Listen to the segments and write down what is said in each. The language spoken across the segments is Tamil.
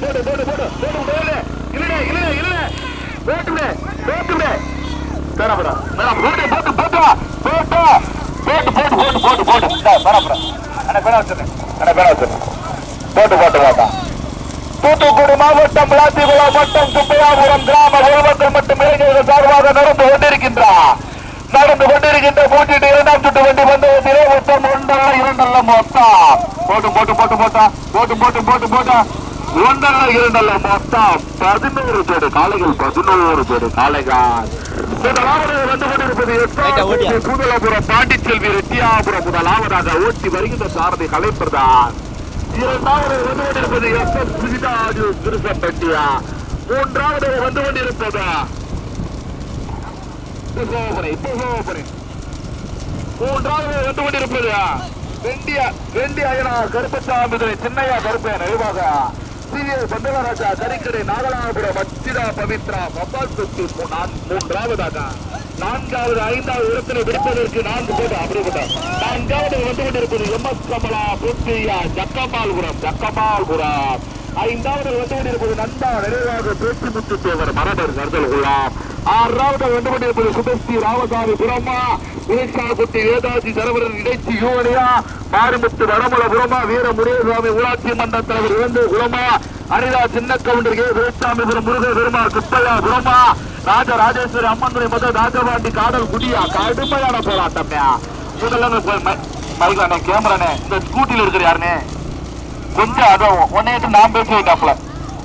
போடு போடு போடு போடு போடு இல்லடே இல்லடே இல்லடே போட்டுடே போட்டுடே தரப்படா மேடம் போட்டு போட்டு போட்டு போட்டு போட்டு போட்டு போட்டு போட்டு போட்டு பரப்படா அண்ணா பேரா வச்சிருக்கேன் அண்ணா பேரா வச்சிருக்கேன் போட்டு போட்டு போட்டா தூத்துக்குடி மாவட்டம் விளாத்திகுளம் வட்டம் குப்பையாபுரம் கிராம உறவுகள் மற்றும் இளைஞர்கள் சார்பாக நடந்து கொண்டிருக்கின்றார் நடந்து கொண்டிருக்கின்ற போட்டிட்டு இரண்டாம் சுட்டு வண்டி பந்தயத்திலே மொத்தம் ஒன்றல்ல இரண்டல்ல மொத்தம் போட்டு போட்டு போட்டு போட்டா போட்டு போட்டு போட்டு போட்டா இரண்டல்ல மொத்தம் பதினோரு பேரு காளைகள் பதினோரு பேரு காளைகள். முதலாவது வந்து கொண்டிருப்பது பூதலாபுரம் பாண்டிச்செல்வி ரெட்டியாபுரம் முதலாவதாக ஓட்டி வருகின்ற சாரதி கலைப்பிரதான். இரண்டாவது வந்து கொண்டிருப்பது எஸ் எஸ் சுஜிதா ஆடியோ திருசப்பட்டியா மூன்றாவது வந்து கொண்டிருப்பது மூன்றாவது வந்து கொண்டிருப்பது வெண்டிய வெண்டி அயனா கருப்பசாமி சின்னையா கருப்பைய நிறைவாக சீரியல் பந்தலராஜா கரிக்கடை நாகலாபுரம் மச்சிதா பவித்ரா மபால் தொட்டு மூன்றாவதாக. நான்காவது ஐந்தாவது இடத்திலே பிடிப்பதற்கு நான்கு பேர் அப்படிப்பட்ட நான்காவது வந்து கொண்டிருப்பது எம். எஸ். கமலா புத்தியா ஜக்கமால்புரம் ஜக்கமால்புரம் ஐந்தாவது வந்து கொண்டிருப்பது நந்தா நிறைவாக பேச்சுமுத்து தேவர் மரபர் கருதல் கொள்ளலாம் ஆறாவது வந்து கொண்டிருப்பது சுபஸ்ரீ ராமசாமி புறமா குட்டி வேதாஜி தரவரன் இடைச்சி யூவனியா மாரிமுத்து வடமல புறமா வீர முருகசாமி ஊராட்சி மன்ற தலைவர் இழந்து குளமா அனிதா சின்ன கவுண்டர் கே துரைசாமிபுரம் முருக பெருமாள் குப்பையா புறமா ராஜ ராஜேஸ்வரி அம்மன்துறை மத ராஜபாண்டி காடல் குடியா கடுமையான போராட்டம்யா. இதெல்லாம் மைக்கானே கேமரானே இந்த ஸ்கூட்டில இருக்கிற யாருனே? கொஞ்சம் அதான் உன்னையிட்டு நான் பேசி வைக்காப்ல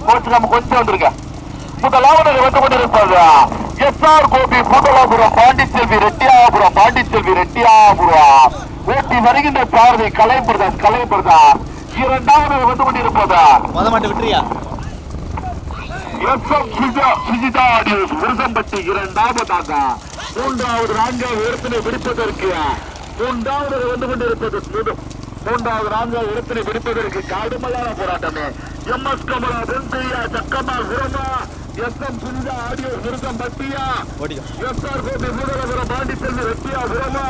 கோச்சுக்காம கொஞ்சம் வந்திருக்க முதலாவது வந்து கொண்டிருப்பது எஸ் ஆர் கோபி பூதலாபுரம் பாண்டிச்செல்வி ரெட்டியாபுரம் பாண்டிச்செல்வி ரெட்டியாபுரம். ஓட்டி வருகின்ற பார்வை கலைபிரதாஸ் கலைபிரதாஸ் இரண்டாவது வந்து கொண்டிருப்பது. முத மாட்டு விட்டுறியா எஸ் எம் சுஜா சுஜிதா விருசம்பட்டி இரண்டாவதாக. மூன்றாவது நான்காவது இடத்தினை பிடிப்பதற்கு மூன்றாவது வந்து கொண்டிருப்பது. மூன்றாவது நான்காவது இடத்தினை பிடிப்பதற்கு கடுமையான போராட்டமே. எம் எஸ் கமலா வெங்கையா சக்கமா குரமா எஸ்எம் புனிதா ஆடியோ விருதம் பட்டியா. எஸ்ஆர் கோபி மூடலபுரம் பாண்டி செல்வி வெட்டியா உரமா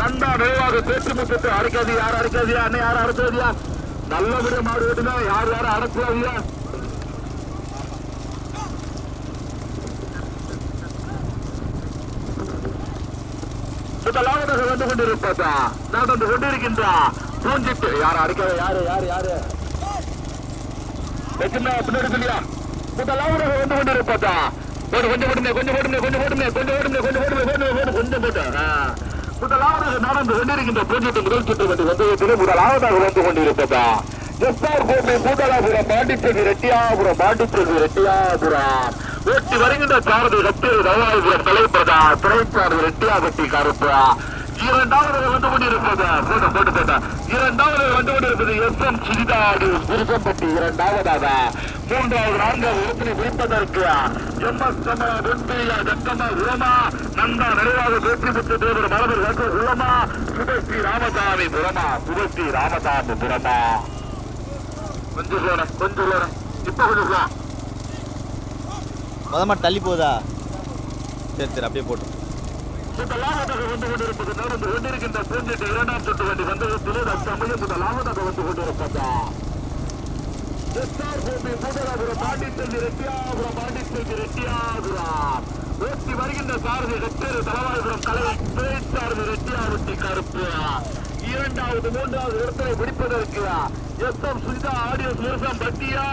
நந்தா நிறைவாக பேச்சு முத்தத்தை அரைக்காது யார் அரைக்காதியா அண்ணன் யார் அரைக்காதியா நல்ல விட மாடு ஓட்டுனா யார் யாரும் அரைக்காதியா முதலாவதாக வந்து கொண்டிருப்பதா? நடந்து கொண்டிருக்கின்றா? பூஞ்சிட்டு. யார் அரைக்காத யாரு? யாரு? யாரு? பின்னாடி சொல்லியா? முதலாவது கொண்டு கொண்டு போட்டா போட்டு கொஞ்சம் போட்டுமே கொஞ்சம் போட்டுமே கொஞ்சம் போட்டுமே கொஞ்சம் போட்டுமே கொஞ்சம் போட்டுமே கொஞ்சம் போட்டு கொஞ்சம் வந்து வந்தவத்திலே முதலாவதாக கொண்டிருப்பதா எஸ்ஆர் கோட்டை மூட்டலாபுரம் ரெட்டியாபுரம் பாண்டிச்சேரி ரெட்டியாபுரம். ஓட்டி வருகின்ற சாரதி சத்தியர் தவாலிபுரம் தலைப்பதா. துணைச்சாரதி ரெட்டியாபட்டி கருப்பா. இரண்டாவது வந்து கொண்டிருப்பது போட்ட போட்டு இரண்டாவது வந்து கொண்டிருப்பது எஸ் எம் சிறிதாடி திருச்சம்பட்டி இரண்டாவதாக. மூன்றாவது நான்காவது இடத்தினை பிடிப்பதற்கு எம்மஸ்தம வெற்றிய தத்தம உரமா நந்தா நிறைவாக வெற்றி பெற்ற தேவர் மரபர் கற்க உரமா சுபஸ்ரீ ராமசாமி புறமா சுபஸ்ரீ ராமசாமி புறமா. கொஞ்சம் சொல்ல கொஞ்சம் சொல்ல இப்ப கொஞ்சம் சொல்ல மதமா தள்ளி போதா சரி சரி அப்படியே போட்டு. இந்த லாபதாக வந்து கொண்டிருப்பது நடந்து கொண்டிருக்கின்ற பூஞ்செட்டு இரண்டாம் சுட்டு வண்டி வந்தது தற்சமயம் இந்த லாபதாக வந்து கொண்டிருப்பதா? எஸ்ஆர் கோபி முதலாபுரம் பாண்டி செல்வி ரெட்டியாபுரம் பாண்டி செல்வி ரெட்டியாபுரம். ஓட்டி வருகின்ற சாரதி ஹெக்டேரு தலவாபுரம் கலவை பேச்சாரதி ரெட்டியாவட்டி கருப்பு. இரண்டாவது மூன்றாவது இடத்தை பிடிப்பதற்கு எஸ் எம் சுஜிதா ஆடியஸ் முருகம் பட்டியா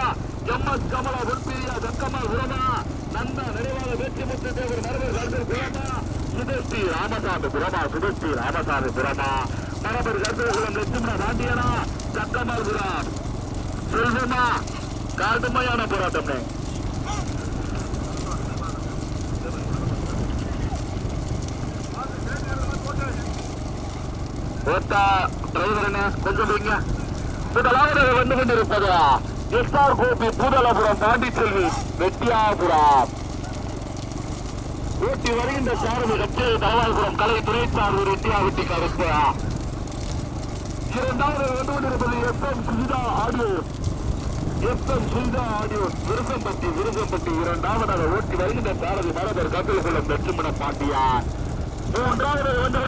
எம் எஸ் கமலா உட்பிரியா தக்கம்மா உரமா நந்தா நிறைவாக வெற்றி முத்து தேவர் நடுவர் கருதர் பிரமா சுதர்ஸ்ரீ ராமசாமி பிரமா சுதர்ஸ்ரீ ராமசாமி பிரமா மரபர் கருதர்குளம் லட்சுமண பாண்டியனா தக்கமல் குரான் செல்வமா கடுமையான போராட்டம் ஓட்டா டிரைவர் என்ன கொஞ்சம் வைங்க முதலாவது வந்து கொண்டிருப்பதா எஸ்ஆர் கோபி பூதலபுரம் பாண்டிச்செல்வி வெட்டியாபுரம் ஊட்டி வருகின்ற சாரதி கட்சி தலவாய்புரம் கலை துணைச்சார்பு ரெட்டியாவட்டி கருப்பா இரண்டாவது வந்து கொண்டிருப்பது எஃப்எம் சுஜிதா ஆடியோ எஃப்எம் சுஜிதா ஆடியோ விருகம்பட்டி விருகம்பட்டி இரண்டாவதாக ஓட்டி வருகின்ற பாரதி மரபர் கபிலகுலம் லட்சுமண பாண்டியா மூன்றாவது வந்து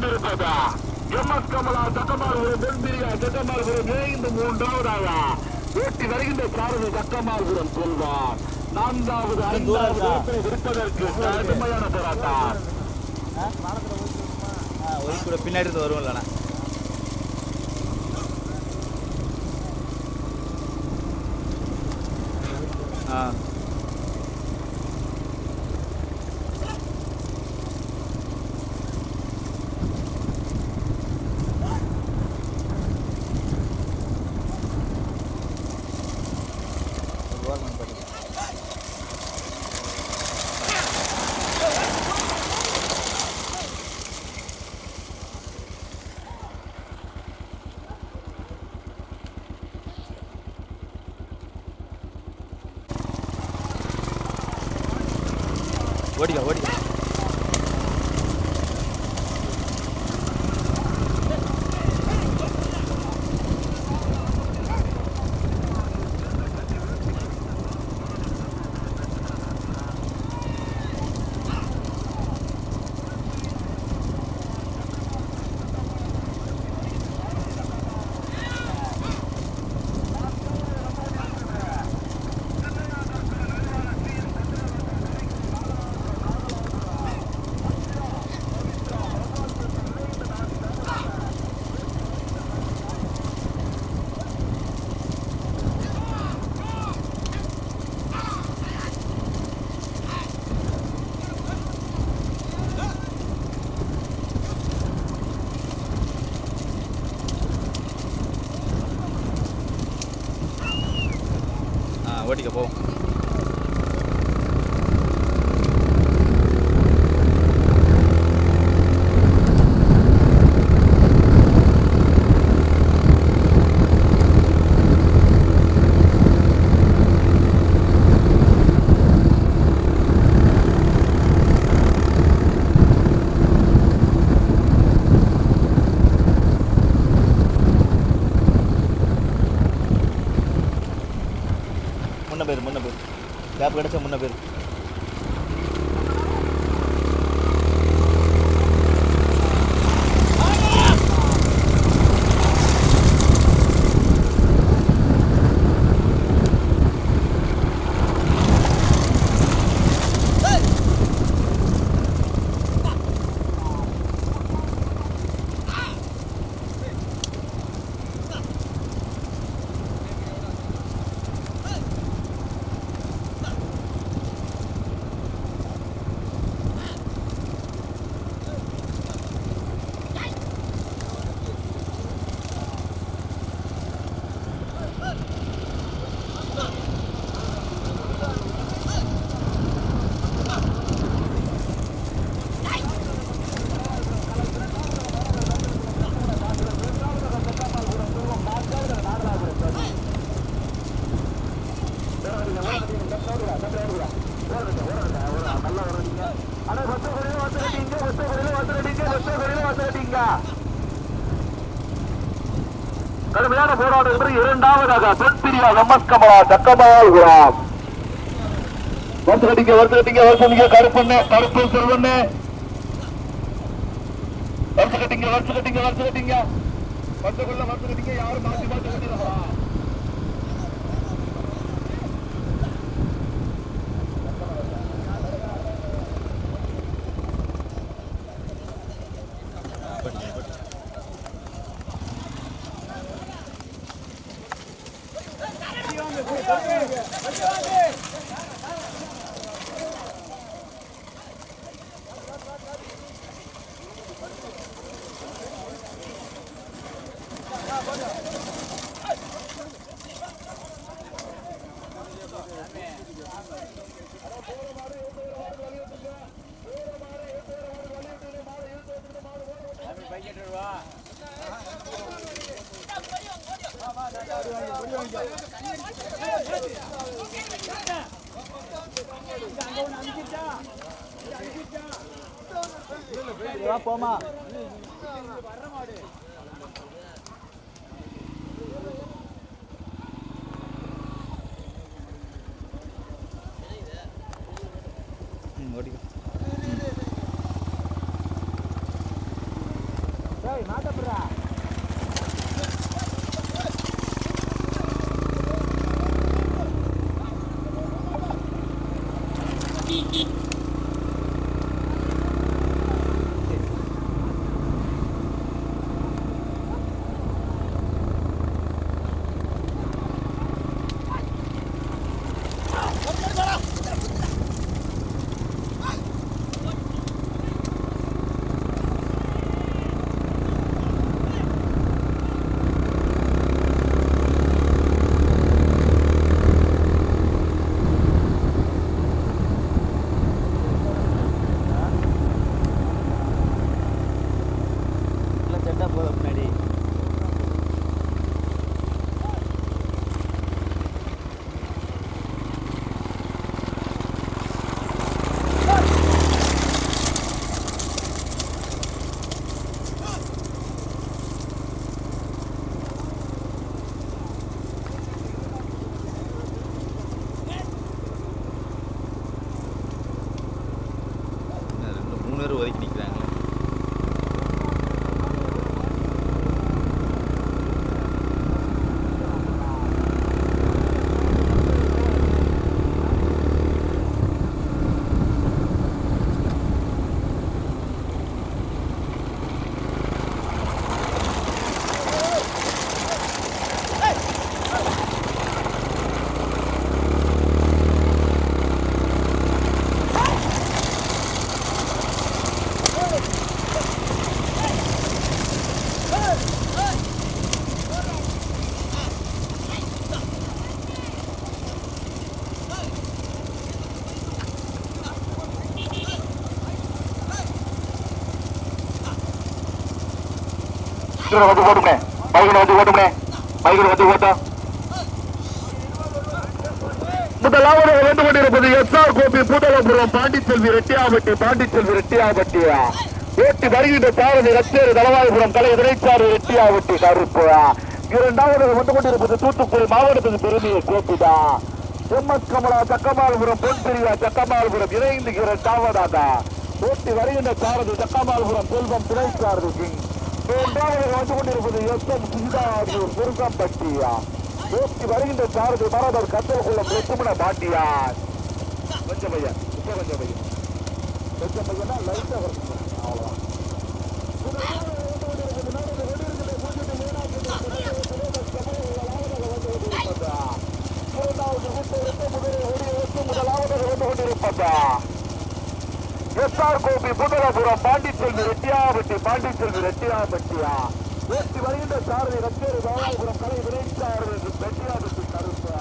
எம் எஸ் கமலா தக்கமால்புரம் தென்பிரியா தக்கமால்புரம் இணைந்து மூன்றாவதாக ஓட்டி வருகின்ற சாரதி தக்கமால்புரம் செல்வார் நான்காவது ஐந்தாவது இருப்பதற்கு கடுமையான பின்னாடி வருவோம் இல்லைண்ணா দেবো கிடைச்ச முன்ன பேர் அண்ணா பஸ் கடையில வந்து கட்டிங்க பஸ் கடையில வந்து கட்டிங்க பஸ் கடையில வந்து கட்டிங்க கடுமையான போராட்டம் என்று இரண்டாவதாக தென்பிரியா எம்எஸ் கமலா சக்கமால் குராம் வந்து கட்டிங்க வந்து கட்டிங்க வருஷம் கருப்பண்ணு கருப்பு செல்வண்ணு வருஷ கட்டிங்க வருஷ கட்டிங்க வருஷ கட்டிங்க வந்து கொள்ள வருஷ கட்டிங்க யாரும் மாற்றி மாற்றி கட்டிடுறா வா போமா ம் பைக்கில் வந்து ஓட்டுமே பைக்கில் வந்து ஓட்டுமே பைக்கில் வந்து ஓட்டம் முதலாவது வந்து கொண்டிருப்பது எஸ் ஆர் கோபி பாண்டிச்செல்வி ரெட்டியாபட்டி பாண்டிச்செல்வி ரெட்டியாபட்டியா ஓட்டி வருகின்ற சாரதி கலை ரெட்டியாபட்டி இரண்டாவது வந்து கொண்டிருப்பது தூத்துக்குடி மாவட்டத்தின் பெருமையை கோப்பிதா எம்எஸ் கமலா பொன்பிரியா சக்கமால்புரம் இணைந்து இரண்டாவதாக ஓட்டி வருகின்ற சாரதி சக்கமால்புரம் செல்வம் சிங் மூன்றாவது வந்து கொண்டிருப்பது எஸ் எம் முருகம்பட்டியா. ஓட்டி வருகின்ற சாரதி மரபர் கத்தல் குளம் லட்சுமண கொஞ்சம் பையன் இப்ப கொஞ்சம் பையன் கொஞ்சம் பையனா லைட்டா வரணும் எஸ்ஆர் கோபி புதலபுரம் பாண்டிச்செல்வி ரெட்டியாபட்டி பாண்டிச்செல்வி ரெட்டியாபட்டியா ஓட்டி வருகின்ற சாரதி ரத்தேரி பாலாபுரம் கலை விரைச்சாரதி ரெட்டியாபட்டி கருப்பா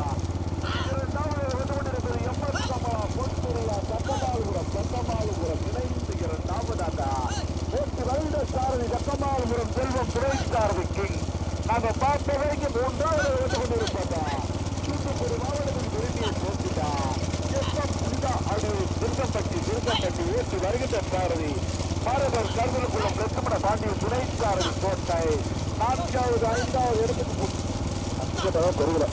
இரண்டாவது வந்து கொண்டிருப்பது எம்எஸ் கமலா பொன்துறையா சக்கமாலுபுரம் சக்கமாலுபுரம் இணைந்து இரண்டாவதாக ஓட்டி வருகின்ற சாரதி சக்கமாலுபுரம் செல்வம் துறைச்சாரதி கிங் நாங்கள் பார்த்த வரைக்கும் மூன்றாவது வந்து கொண்டிருப்பதா. தூத்துக்குடி பெருமையை போட்டுட்டா எஸ்எம் சுனிதா அது திருக்கப்பட்டி திருக்கப்பட்டி வருகின்ற சாரதி பாரதர் கருதலுக்குள்ள லட்சுமண பாண்டிய துணை சாரதி கோட்டை நான்காவது ஐந்தாவது இடத்துக்கு அஞ்சுதான் பெருகல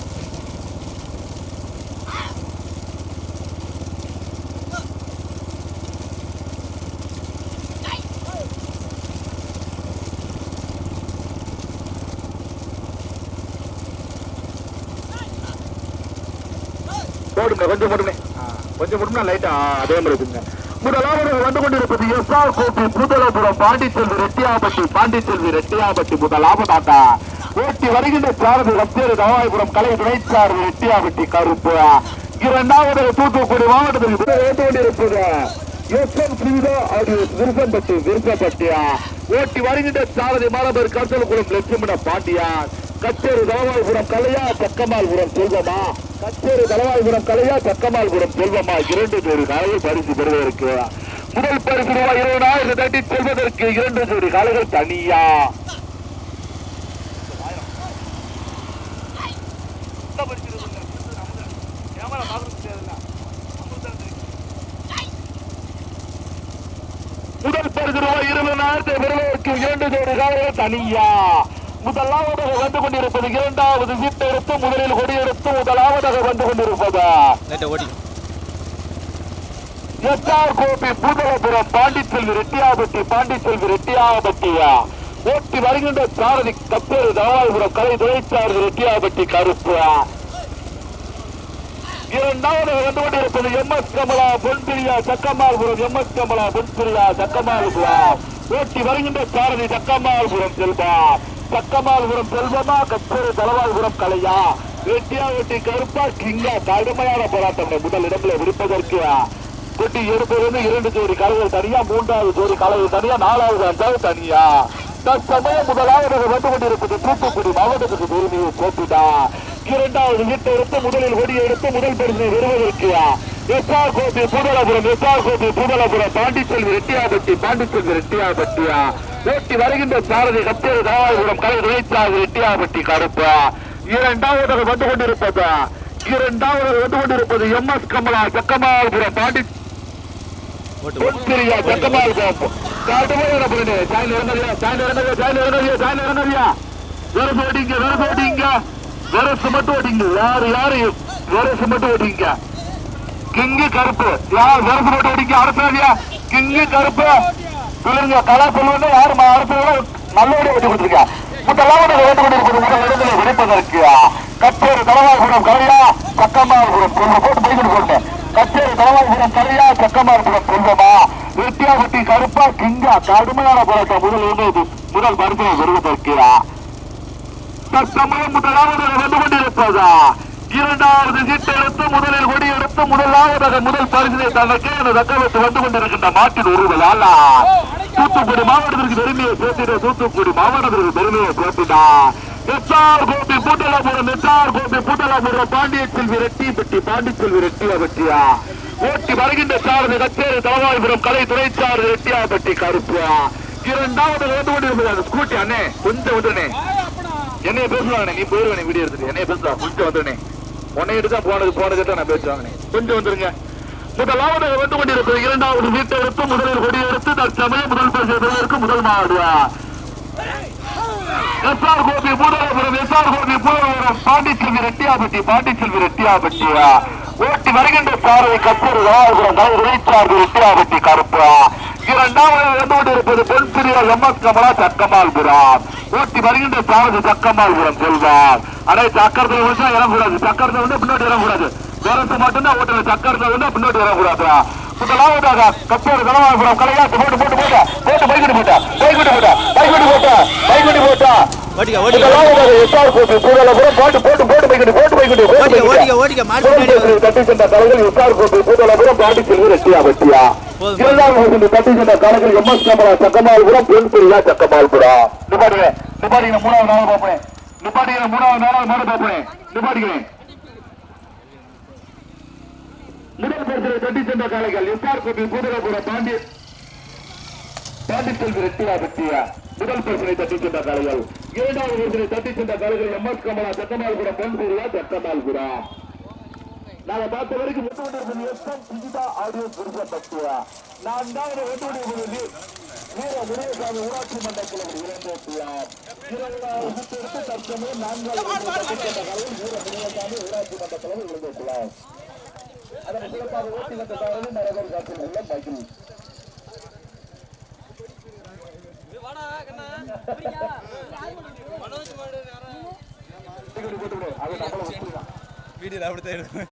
போடுங்க கொஞ்சம் போடுங்க. கொஞ்சம் போடுங்க லைட்டா அதே மாதிரி இருக்குங்க. முதலாவது வந்து கொண்டிருப்பது எஸ் ஆர் கோபி பூதலபுரம் பாண்டிச்செல்வி ரெட்டியாபட்டி பாண்டிச்செல்வி ரெட்டியாபட்டி முதலாவதாக. ஓட்டி வருகின்ற சாரதி ரத்தேறு தவாய்புரம் கலை துணைச்சாரதி ரெட்டியாபட்டி கருப்பு. இரண்டாவது தூத்துக்குடி மாவட்டத்தில் ஓட்டு கொண்டிருப்பது எஸ் எம் அது விருப்பம்பட்டி விருப்பப்பட்டியா? ஓட்டி வருகின்ற சாரதி மாதவர் கருத்தல் குளம் லட்சுமண பாண்டியா கச்சேரி தலவாய்புரம் கலையா சக்கமால்புரம் செல்வமா? கச்சேரி தலவாய்புரம் கலையா சக்கமால்புரம் செல்வமா? இரண்டு ஜோடி காலையில் பரிசு பெறுவதற்கு. முதல் பரிசு ரூபாய் இருபதாயிரம் தட்டி செல்வதற்கு இரண்டு ஜோடி காலைகள் தனியா? முதல் பரிசு ரூபாய் இருபதாயிரத்தை பெறுவதற்கு இரண்டு ஜோடி காலைகள் தனியா? முதலாவதாக வந்து கொண்டிருப்பது இரண்டாவது சீட்டை எடுத்து முதலில் கொடியெடுத்து முதலாவதாக வந்து கொண்டிருப்பது? லைட்டை ஓடி. எஸ்ஆர் கோபி பூதலபுரம் பாண்டிச்செல்வி ரெட்டியாபட்டி பாண்டிச்செல்வி ரெட்டியாபட்டியா? ஓட்டி வருகின்ற சாரதி கப்பேறு தவால்புரம் கலை துணைச்சாரதி ரெட்டியாபட்டி கருப்பு. இரண்டாவது வந்து கொண்டிருப்பது M S Kamala Ponpriya Sakkamalpuram M S Kamala Ponpriya Sakkamalpuram. ஓட்டி வருகின்ற சாரதி சக்கமால்புரம் செல்வா பக்கமால்புரம் செல்வமா கச்சேரி தலவால்புரம் கலையா. வெட்டியா வெட்டி கருப்பா கிங்கா கடுமையான போராட்டம் முதல் இடங்களை விடுப்பதற்கு. வெட்டி எடுப்பது இரண்டு ஜோடி கலைகள் தனியா மூன்றாவது ஜோடி கலைகள் தனியா நாலாவது அஞ்சாவது தனியா. தற்சமயம் முதலாவது வந்து கொண்டிருப்பது தூத்துக்குடி மாவட்டத்துக்கு பெருமையை போட்டுதா இரண்டாவது வீட்டை எடுத்து முதலில் ஒடி எடுத்து முதல் பெருமை வருவதற்கு எஸ்ஆர் கோபி பூதலபுரம் எஸ்ஆர் கோபி பூதலபுரம் பாண்டிச்செல்வி ரெட்டியாபட்டி பாண்டிச்செல்வி ரெட்டியாபட்டியா. ஓட்டி வருகின்ற சாரதி கத்தேரி தாவாபுரம் கலை துணைச்சாரதி ரெட்டியாபட்டி கருப்பா. இரண்டாவது வந்து கொண்டிருப்பது இரண்டாவது வந்து கொண்டிருப்பது எம் எஸ் கமலா சக்கமாபுரம் பாண்டி கோப்பு காட்டுமையான புரணி சாயல் இறங்கதியா சாயல் இறங்கதியா சாயல் இறங்கதியா சாயல் ஓடிங்க வெரசு ஓடிங்க. வெரசு மட்டும் ஓடிங்க. யாரு யாரு? வெரசு மட்டும் ஓடிங்க. கிங்கு கருப்பு. யார் வெரசு மட்டும் ஓடிங்க. அரசாதியா கிங்கு கருப்பு. இவருங்க கலா சொல்லுங்க யாரு அரசு நல்லபடியா ஓட்டி கொடுத்துருக்க? முதலாவது கொண்டிருப்பது முதல் இடங்களை வெடிப்பதற்கு கச்சேரி தலவாய்புரம் கலையா சக்கமாபுரம் கொண்டு போட்டு போய்கிட்டு போட்டு கச்சேரி தலவாய்புரம் கலையா சக்கமாபுரம் செல்வமா வெட்டியாபட்டி கருப்பா கிங்கா கடுமையான போராட்டம் முதல் இருந்தது முதல் மருத்துவம் வருவதற்கு தற்சமயம் முதலாவது வந்து கொண்டிருப்பதா இரண்டாவது சீட்டெடுத்து முதலில் கொடி எடுத்து முதலாவதாக முதல் பரிசினை தனக்கு அந்த தக்கவத்து வந்து கொண்டிருக்கின்ற மாட்டின் உருவலால தூத்துக்குடி மாவட்டத்திற்கு பெருமையை சேர்த்திட தூத்துக்குடி மாவட்டத்திற்கு பெருமையை சேர்த்திடா எஸ்ஆர் கோபி பூட்டலாபுரம் எஸ்ஆர் கோபி பூட்டலாபுரம் பாண்டிய செல்வி ரெட்டி பெட்டி பாண்டிய செல்வி ரெட்டியா பெட்டியா ஓட்டி வருகின்ற சாரதி கச்சேரி தலவாய்புரம் கலை துறைச்சாரதி ரெட்டியா பட்டி கருப்பா. இரண்டாவது வந்து கொண்டிருப்பது அந்த ஸ்கூட்டி அண்ணே கொஞ்சம் வந்துடுனே. என்னைய பேசுவாங்கண்ணே நீ போயிருவானே வீடியோ எடுத்துட்டு. என்னைய பேசுவா கொஞ்சம் வந்துடுனே. உன்னை எடுத்தா போனது போனதுட்டு நான் பேசுவாங்கண்ணே கொஞ்சம் வந்துருங்க. முதலாவது வந்து கொண்டிருப்பது இரண்டாவது வீட்டை எடுத்து முதலில் கொடியெடுத்து தற்சமயம் முதல் பரிசு முதல் மாடுவா எஸ்ஆர் கோபி பூதலபுரம் எஸ்ஆர் கோபி பூதலபுரம் பாண்டிச்செல்வி ரெட்டியாபட்டி பாண்டிச்செல்வி ரெட்டியாபட்டியா ஓட்டி வருகின்ற சாரதி கச்சேரி ராயபுரம் கலை இறைச்சார்பு ரெட்டியாபட்டி கருப்பா. இரண்டாவது வந்து கொண்டிருப்பது பொன்சிரியா எம் எஸ் கமலா சக்கமால்புரம் ஓட்டி வருகின்ற சாரதி சக்கமால்புரம் செல்வார் அடே சக்கரத்தில் விழுந்தா இறங்கக்கூடாது. சக்கரத்தில் வந்து பின்னாடி இறங்கக்கூடாது. வேறத்து மட்டும்தான் ஓட்டுறது சக்கரத்தில் வந்து பின்னாடி இறங்கக்கூடாது முதலாவதாக கச்சேரி கலவாபுரம் கலையாட்டு போட்டு போட்டு போட்டா போட்டு போட்டா பைக்கிட்டு போட்டா. போட்டா பைக்கிட்டு போட்டா கோபி பூதலபுரம் போட்டு போட்டு பைக்கிட்டு போட்டு நிப்பாடிக்கிறேன் மூணாவது நாள் பார்ப்பேன் நிப்பாடிக்கிறேன் மூணாவது நாளாவது மாடு பார்ப்பேன் நிப்பாடிக்கிறேன் முதல் பரிசலை தட்டி சென்ற காலைகள் எஸ்ஆர் கோபி பாண்டிய பாண்டி செல்வி ரெட்டியா வெட்டியா முதல் பரிசனை தட்டி சென்ற காலைகள் இரண்டாவது பரிசனை தட்டி சென்ற காலைகள் எம் எஸ் கமலா சக்கமால்புரம் பொன்பூரியா சக்கமால்புரம் நாங்க பார்த்த வரைக்கும் ஒட்டு கொண்டிருப்பது எஸ்எம் டிஜிட்டா ஆடியோ புரிச பட்டியா நான்காவது ஒட்டு கொண்டிருப்பது வீர முருகசாமி ஊராட்சி மன்றத்தில் குழு இளங்கோட்டியார் இருபதாவது தற்சமயம் நான்காவது வீர முருகசாமி ஊராட்சி மன்றத்தில் குழு அதனை சிறப்பாக ஓட்டி வந்த காலையில் நரகர் காட்டில் உள்ள மகிழ் வீடியோல அப்படித்தான் இருக்கும்